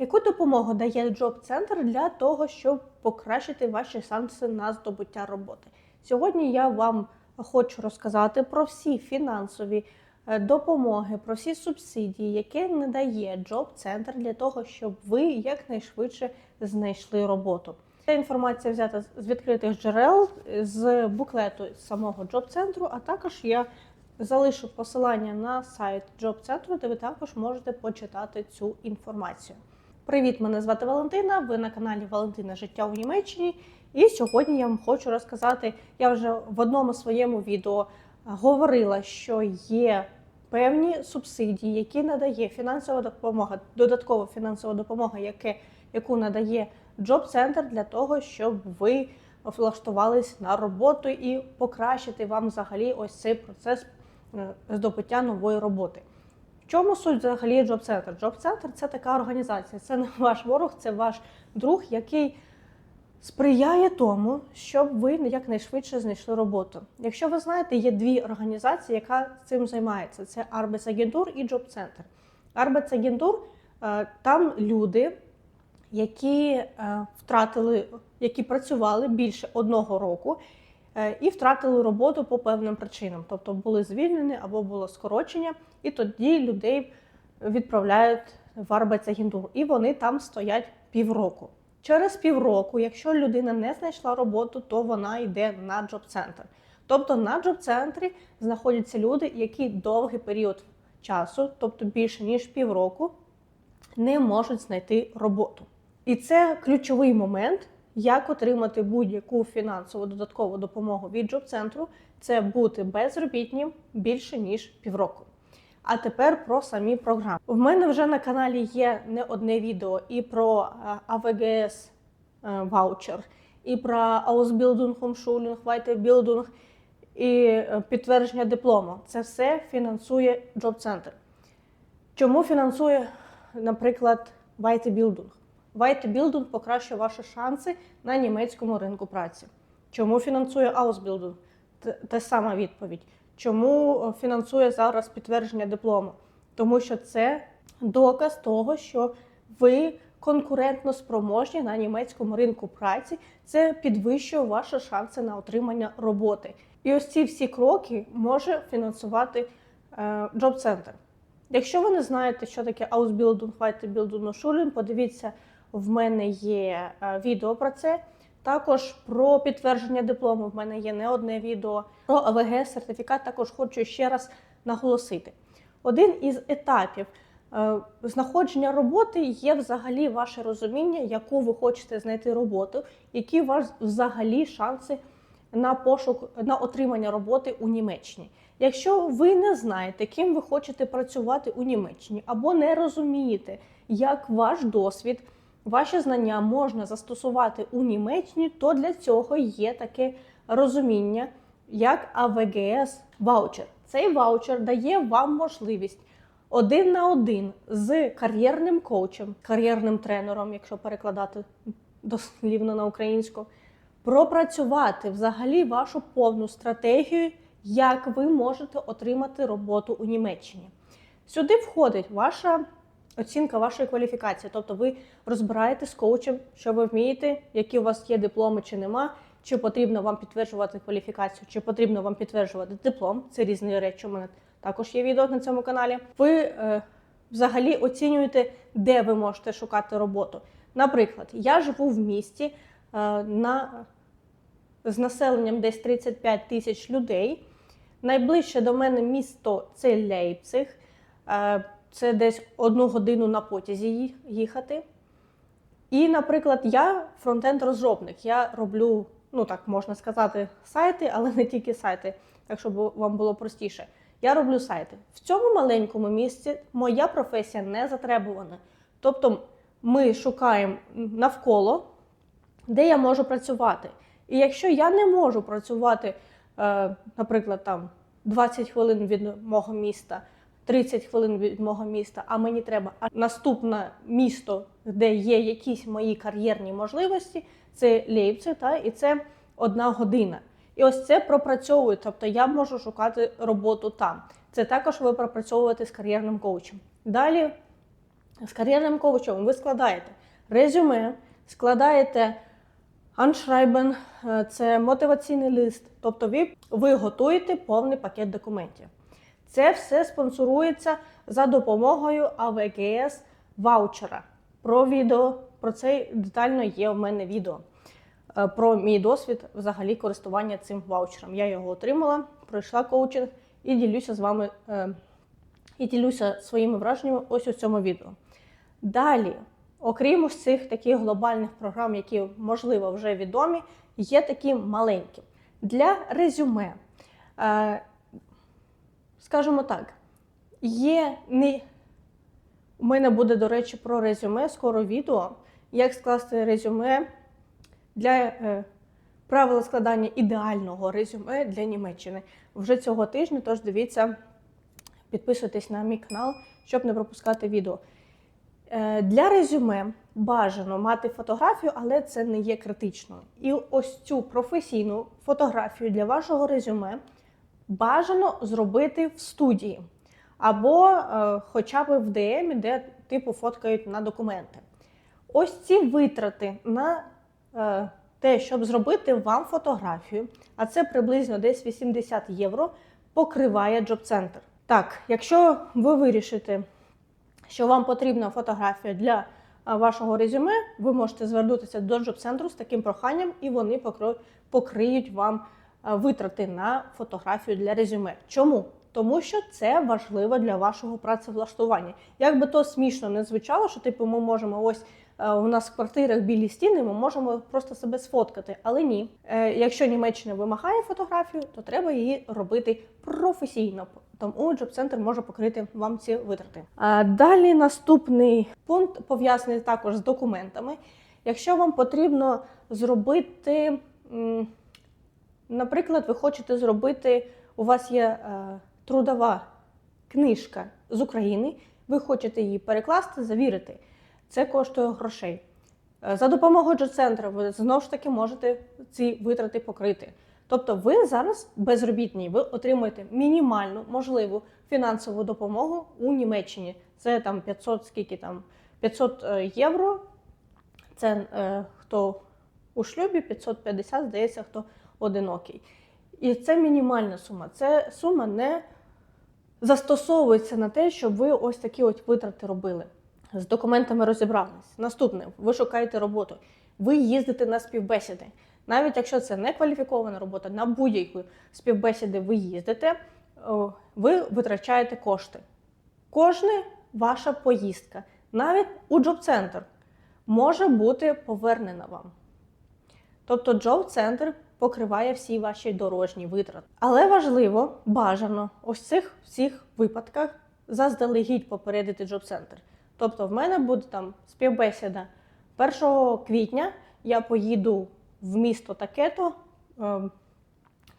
Яку допомогу дає Job Center для того, щоб покращити ваші шанси на здобуття роботи? Сьогодні я вам хочу розказати про всі фінансові е, допомоги, про всі субсидії, які надає Job Center для того, щоб ви якнайшвидше знайшли роботу. Ця інформація взята з відкритих джерел з буклету самого Job Центру, а також я залишу посилання на сайт Job Центру, де ви також можете почитати цю інформацію. Привіт, мене звати Валентина. Ви на каналі Валентина Життя у Німеччині. І сьогодні я вам хочу розказати. Я вже в одному своєму відео говорила, що є певні субсидії, які надає фінансова допомога, додаткова фінансова допомога, яке, яку надає Center для того, щоб ви влаштувались на роботу і покращити вам взагалі ось цей процес е, здобуття нової роботи. Чому суть взагалі Job Center? Job Center – це така організація, це не ваш ворог, це ваш друг, який сприяє тому, щоб ви якнайшвидше знайшли роботу. Якщо ви знаєте, є дві організації, яка цим займається: це Arbeitsagentur і Job Center. Arbeitsagentur е, – там люди, які е, втратили, які працювали більше одного року. Е, І втратили роботу по певним причинам, тобто були звільнені або було скорочення, і тоді людей відправляють в Arbeitsagentur, і вони там стоять півроку. Через півроку, якщо людина не знайшла роботу, то вона йде на джоб-центр. Тобто на джоб-центрі знаходяться люди, які довгий період часу, тобто більше ніж півроку, не можуть знайти роботу. І це ключовий момент, як отримати будь-яку фінансову додаткову допомогу від джоб-центру, це бути безробітнім більше ніж півроку. А тепер про самі програми. В мене вже на каналі є не одне відео і про е, АВГС е, ваучер, і про Ausbildung, Umschulung, Weiterbildung, і е, підтвердження диплому. Це все фінансує Center. Чому фінансує, наприклад, Weiterbildung? Weiterbildung покращує ваші шанси на німецькому ринку праці. Чому фінансує Ausbildung? Те сама відповідь. Чому е, фінансує зараз підтвердження диплому? Тому що це доказ того, що ви конкурентно спроможні на німецькому ринку праці. Це підвищує ваші шанси на отримання роботи. І ось ці всі кроки може фінансувати е, Center. Якщо ви не знаєте, що таке Ausbildung, Weiterbildung, Schulen, подивіться, в мене є е, відео про це. Також про підтвердження диплому в мене є не одне відео. Про АВГ сертифікат також хочу ще раз наголосити. Один із етапів е, знаходження роботи є взагалі ваше розуміння, яку ви хочете знайти роботу, які у вас взагалі шанси на пошук на отримання роботи у Німеччині. Якщо ви не знаєте, ким ви хочете працювати у Німеччині, або не розумієте, як ваш досвід, ваші знання можна застосувати у Німеччині, то для цього є таке розуміння, як АВГС ваучер. Цей ваучер дає вам можливість один на один з кар'єрним коучем, кар'єрним тренером, якщо перекладати дослівно на українську, пропрацювати взагалі вашу повну стратегію, як ви можете отримати роботу у Німеччині. Сюди входить ваша оцінка вашої кваліфікації, тобто ви розбираєте з коучем, що ви вмієте, які у вас є дипломи чи нема, чи потрібно вам підтверджувати кваліфікацію, чи потрібно вам підтверджувати диплом. Це різні речі. У мене також є відео на цьому каналі. Ви е, взагалі оцінюєте, де ви можете шукати роботу. Наприклад, я живу в місті е, на, з населенням десь 35 тисяч людей. Найближче до мене місто це Лейпциг. Це десь одну годину на потязі їхати. І, наприклад, я фронтенд-розробник. Я роблю, ну так можна сказати, сайти, але не тільки сайти, так щоб вам було простіше. Я роблю сайти. В цьому маленькому місці моя професія не затребувана. Тобто ми шукаємо навколо, де я можу працювати. І якщо я не можу працювати, е, наприклад, там 20 хвилин від мого міста, 30 хвилин від мого міста, а мені треба наступне місто, де є якісь мої кар'єрні можливості, це Лейпциг, та, і це одна година. І ось це пропрацьовую, тобто я можу шукати роботу там. Це також ви пропрацьовуєте з кар'єрним коучем. Далі з кар'єрним коучем ви складаєте резюме, складаєте аншрайбен, е, це мотиваційний лист. Тобто ви, ви готуєте повний пакет документів. Це все спонсорується за допомогою АВГС ваучера. Про відео, про це детально є в мене відео. Е, Про мій досвід взагалі користування цим ваучером. Я його отримала, пройшла коучинг і ділюся з вами е, і ділюся своїми враженнями ось у цьому відео. Далі, окрім ось цих таких глобальних програм, які, можливо, вже відомі, є такі маленькі. Для резюме, е, скажімо так, є не. У мене буде, до речі, про резюме, скоро відео, як скласти резюме для е, правила складання ідеального резюме для Німеччини. Вже цього тижня, тож дивіться, підписуйтесь на мій канал, щоб не пропускати відео. Е, Для резюме бажано мати фотографію, але це не є критично. І ось цю професійну фотографію для вашого резюме бажано зробити в студії або е, хоча б в DM, де типу фоткають на документи. Ось ці витрати на е, те, щоб зробити вам фотографію, а це приблизно десь 80 євро, покриває джоб-центр. Так, якщо ви вирішите, що вам потрібна фотографія для вашого резюме, ви можете звернутися до джоб-центру з таким проханням, і вони покриють вам витрати на фотографію для резюме. Чому? Тому що це важливо для вашого працевлаштування. Як би то смішно не звучало, що типу ми можемо ось е, у нас в квартирах білі стіни, ми можемо просто себе сфоткати. Але ні, Е, якщо Німеччина вимагає фотографію, то треба її робити професійно. Тому джоб-центр може покрити вам ці витрати. А далі наступний пункт пов'язаний також з документами. Якщо вам потрібно зробити, наприклад, ви хочете зробити, у вас є е, трудова книжка з України, ви хочете її перекласти, завірити. Це коштує грошей. Е, За допомогою джо-центру ви знову ж таки можете ці витрати покрити. Тобто ви зараз безробітні, ви отримуєте мінімальну можливу фінансову допомогу у Німеччині. Це там 500, скільки там 500 е, євро. Це е, хто у шлюбі, 550, здається, хто одинокий. І це мінімальна сума. Це сума не застосовується на те, щоб ви ось такі от витрати робили. З документами розібрались. Наступне, ви шукаєте роботу. Ви їздите на співбесіди. Навіть якщо це не кваліфікована робота, на будь-яку співбесіди ви їздите, ви витрачаєте кошти. Кожна ваша поїздка, навіть у джоб-центр, може бути повернена вам. Тобто джоб-центр покриває всі ваші дорожні витрати. Але важливо, бажано ось цих всіх випадках заздалегідь попередити джоб-центр. Тобто, в мене буде там співбесіда 1 квітня, я поїду в місто таке-то. ем,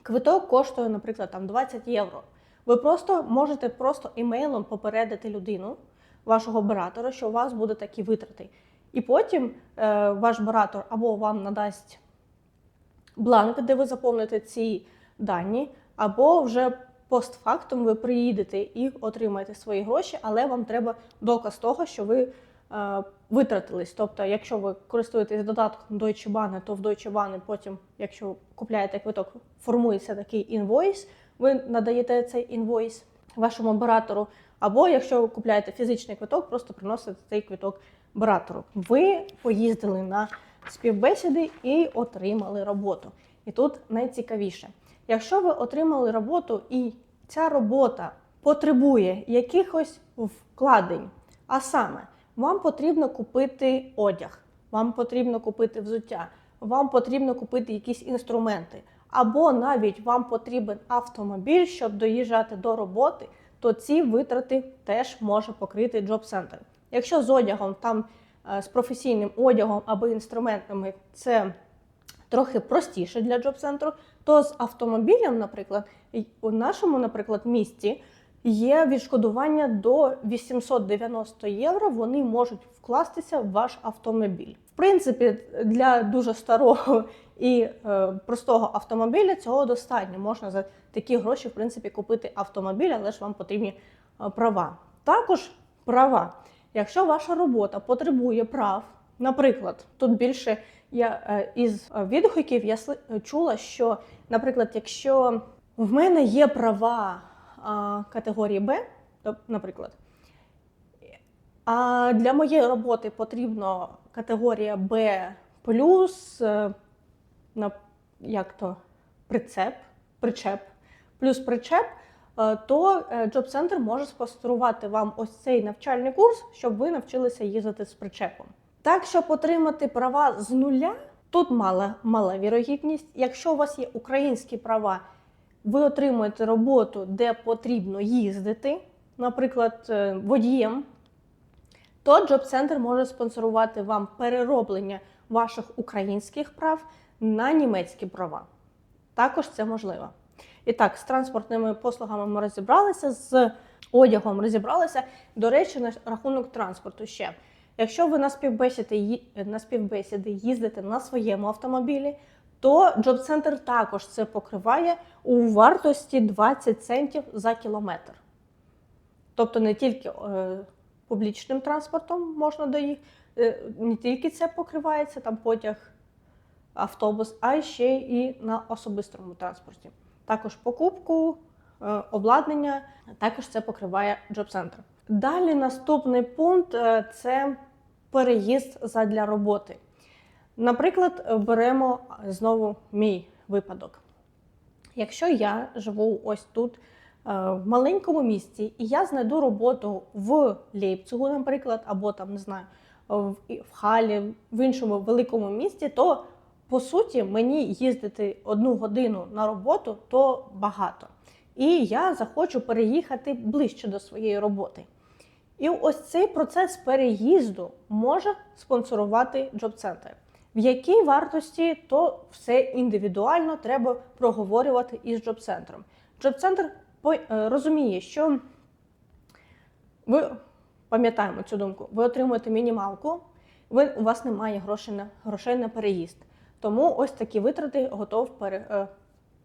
Квиток коштує, наприклад, там 20 євро. Ви просто можете просто імейлом попередити людину, вашого оператора, що у вас буде такі витрати. І потім е, ваш оператор або вам надасть бланк, де ви заповните ці дані, або вже постфактум ви приїдете і отримаєте свої гроші, але вам треба доказ того, що ви е, витратились. Тобто, якщо ви користуєтесь додатком Deutsche Bahn, то в Deutsche Bahn потім, якщо купляєте квиток, формується такий інвойс, ви надаєте цей інвойс вашому оператору. Або якщо ви купляєте фізичний квиток, просто приносите цей квиток оператору. Ви поїздили на співбесіди і отримали роботу. І тут найцікавіше. Якщо ви отримали роботу і ця робота потребує якихось вкладень, а саме, вам потрібно купити одяг, вам потрібно купити взуття, вам потрібно купити якісь інструменти, або навіть вам потрібен автомобіль, щоб доїжджати до роботи, то ці витрати теж може покрити джоб-центр. Якщо з одягом там з професійним одягом або інструментами це трохи простіше для джоб-центру, то з автомобілем, наприклад, у нашому, наприклад, місті є відшкодування до 890 євро. Вони можуть вкластися в ваш автомобіль. В принципі, для дуже старого і е, простого автомобіля цього достатньо. Можна за такі гроші, в принципі, купити автомобіль, але ж вам потрібні е, права. Також права. Якщо ваша робота потребує прав, наприклад, тут більше я е, із е, відгуків я сли- чула, що, наприклад, якщо в мене є права категорії Б, то, наприклад, а для моєї роботи потрібно категорія Б плюс е, як то прицеп, причеп, плюс причеп, е, то е, Job Center може спонсорувати вам ось цей навчальний курс, щоб ви навчилися їздити з причепом. Так, щоб отримати права з нуля, тут мала, мала вірогідність. Якщо у вас є українські права, ви отримуєте роботу, де потрібно їздити, наприклад, е, водієм, то Job Center може спонсорувати вам перероблення ваших українських прав на німецькі права. Також це можливо. І так, з транспортними послугами ми розібралися, з одягом розібралися. До речі, на рахунок транспорту ще. Якщо ви на співбесіди, на співбесіди їздите на своєму автомобілі, то Center також це покриває у вартості 20 центів за кілометр. Тобто не тільки е, публічним транспортом можна доїхати, е, не тільки це покривається, там потяг, автобус, а ще і на особистому транспорті. Також покупку, е, обладнання, також це покриває Center. Далі наступний пункт е, це переїзд задля роботи. Наприклад, беремо знову мій випадок. Якщо я живу ось тут, е, в маленькому місті, і я знайду роботу в Лейпцигу, наприклад, або там не знаю, в Халі, в іншому великому місті, то по суті мені їздити одну годину на роботу то багато. І я захочу переїхати ближче до своєї роботи. І ось цей процес переїзду може спонсорувати Center. В якій вартості, то все індивідуально треба проговорювати із Center по- е, розуміє, що ви пам'ятаємо цю думку, ви отримуєте мінімалку, ви, у вас немає грошей на, грошей на переїзд. Тому ось такі витрати готов е,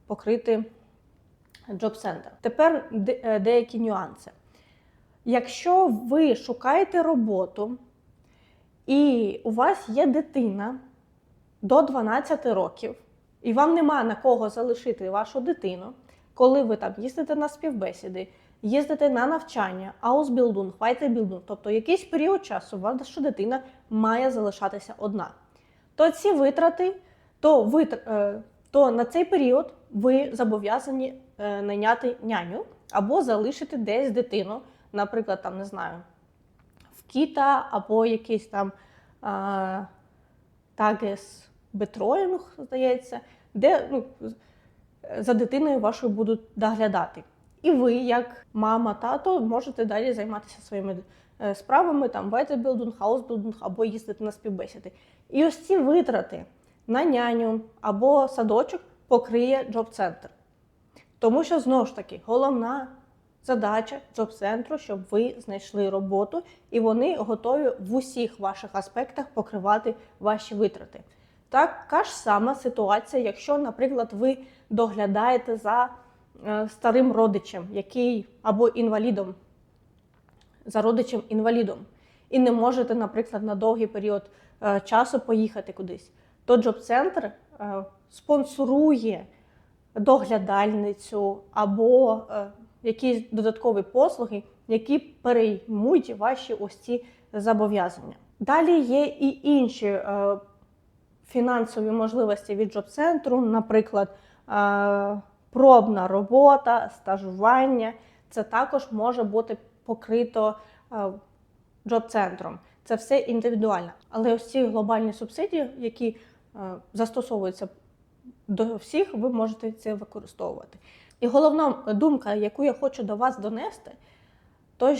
покрити Center. Тепер е, деякі нюанси. Якщо ви шукаєте роботу і у вас є дитина до 12 років, і вам нема на кого залишити вашу дитину, коли ви там їздите на співбесіди, їздите на навчання, аусбілдунг, вайтебілдунг, тобто якийсь період часу ваша дитина має залишатися одна. То ці витрати, то, витр- е, то на цей період ви зобов'язані е, найняти няню або залишити десь дитину, наприклад, там не знаю, в кіта або якийсь там тагес бетроїнг, здається, де ну, за дитиною вашою будуть доглядати. І ви, як мама, тато, можете далі займатися своїми е, справами, там вайтебілдинг, хаусбілдинг або їздити на співбесіди. І ось ці витрати на няню або садочок покриє Job-центр. Тому що знову ж таки головна задача Job-центру, щоб ви знайшли роботу, і вони готові в усіх ваших аспектах покривати ваші витрати. Така ж сама ситуація, якщо, наприклад, ви доглядаєте за е, старим родичем, який або інвалідом, за родичем інвалідом, і не можете, наприклад, на довгий період е, часу поїхати кудись, то Job-центр е, спонсорує доглядальницю або е, якісь додаткові послуги, які переймуть ваші ось ці зобов'язання. Далі є і інші е, фінансові можливості від Job-центру, наприклад, пробна робота, стажування. Це також може бути покрито Job-центром. Це все індивідуально. Але ось ці глобальні субсидії, які е, застосовуються до всіх, ви можете це використовувати. І головна думка, яку я хочу до вас донести, то,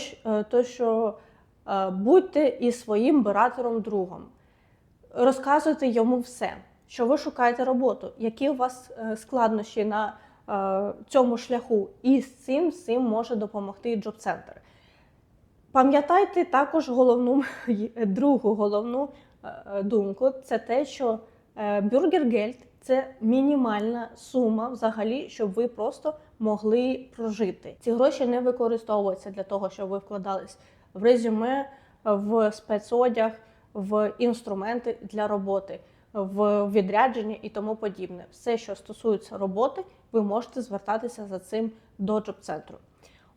е, що е, будьте із своїм биратором другом. Розказуйте йому все, що ви шукаєте роботу, які у вас складнощі на цьому шляху, і з цим, цим може допомогти Job-центр. Пам'ятайте також головну другу головну думку це те, що бюргергельд це мінімальна сума взагалі, щоб ви просто могли прожити. Ці гроші не використовуються для того, щоб ви вкладались в резюме, в спецодяг, в інструменти для роботи, в відрядження і тому подібне. Все, що стосується роботи, ви можете звертатися за цим до джоб-центру.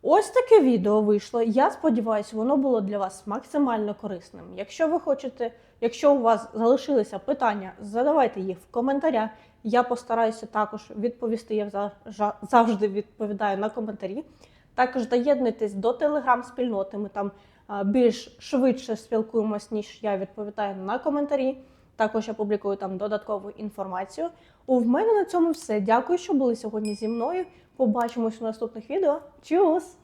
Ось таке відео вийшло. Я сподіваюся, воно було для вас максимально корисним. Якщо ви хочете, якщо у вас залишилися питання, задавайте їх в коментарях. Я постараюся також відповісти. Я завжди відповідаю на коментарі. Також доєднуйтесь до телеграм-спільноти. Ми там більш швидше спілкуємось, ніж я відповідаю на коментарі. Також я публікую там додаткову інформацію. У мене на цьому все. Дякую, що були сьогодні зі мною. Побачимось у наступних відео. Чус!